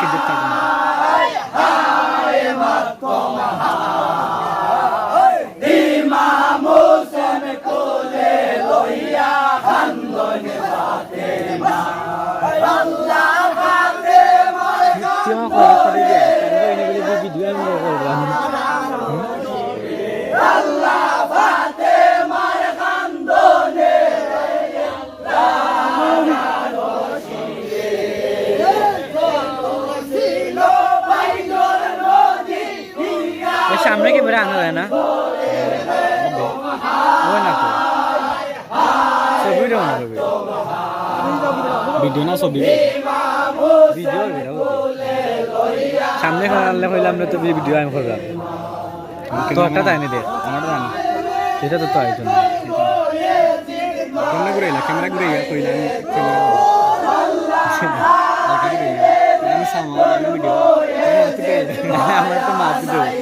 কি দেখতে সামনে কি বেড়ে আনা যায় না? ওই না তো। ছবিটা মনে করবে ভিডিও না ছবি? ভিডিও সামনে আনলে হইলাম না তো ভিডিও আমি করলাম। তো একটা তাইনি দে। আমার জানি সেটা তো তো আইতো না কেমনে ঘুরে ক্যামেরা ঘুরে কইলা আমি ক্যামেরা আমি সামা ভিডিও। আমার তো মাছ দেবো।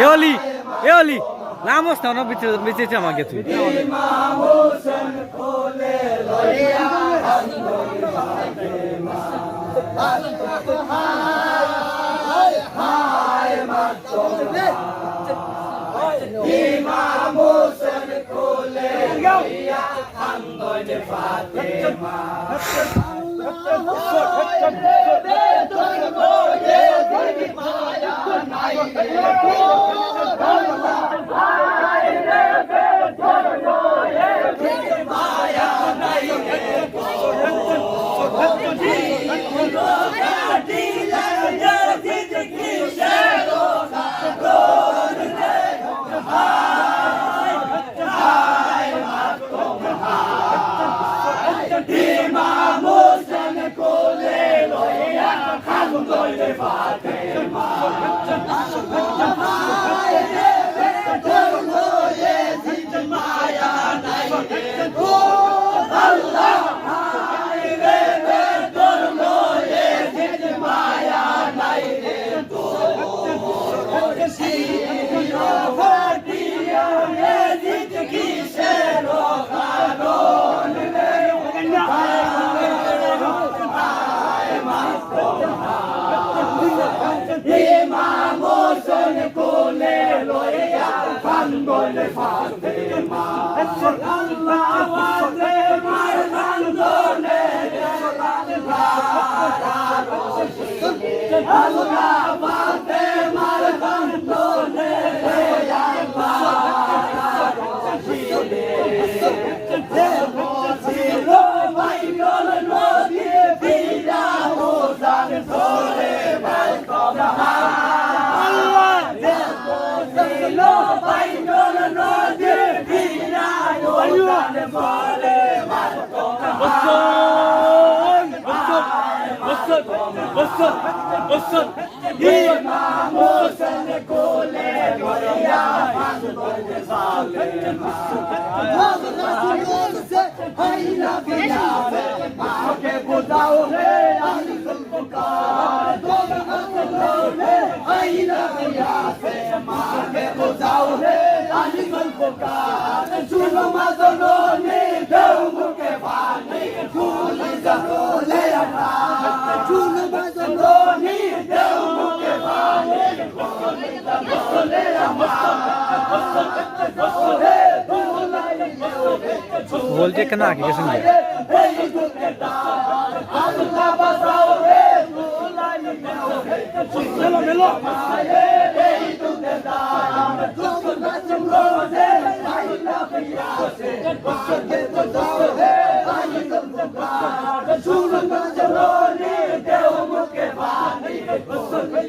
এ অলি এ অলি। নামস না ওনা বেঁচে বেঁচেছে আমাকে তুই High, my strong high. ইমামোসন কোলে লইয়া কান্দন ফাতেমা। আল্লাহ ফাতেমার কান্দনে আল্লাহ আল্লাহ হোসেন হোসেন ইমাম হোসেন কোলে ভরিয়া ফাঁস করতে সালেম হযরত রাসূল সে হাই নবিয়া মাকে বুদাও রে আলী জুলফকার দোল রাসূল রে হাই নবিয়া মাকে বুদাও রে আলী জুলফকার বলছে কেন আগে গেছেন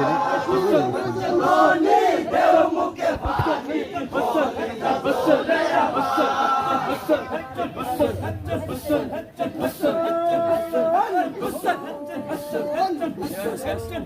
senin. Yes, yes.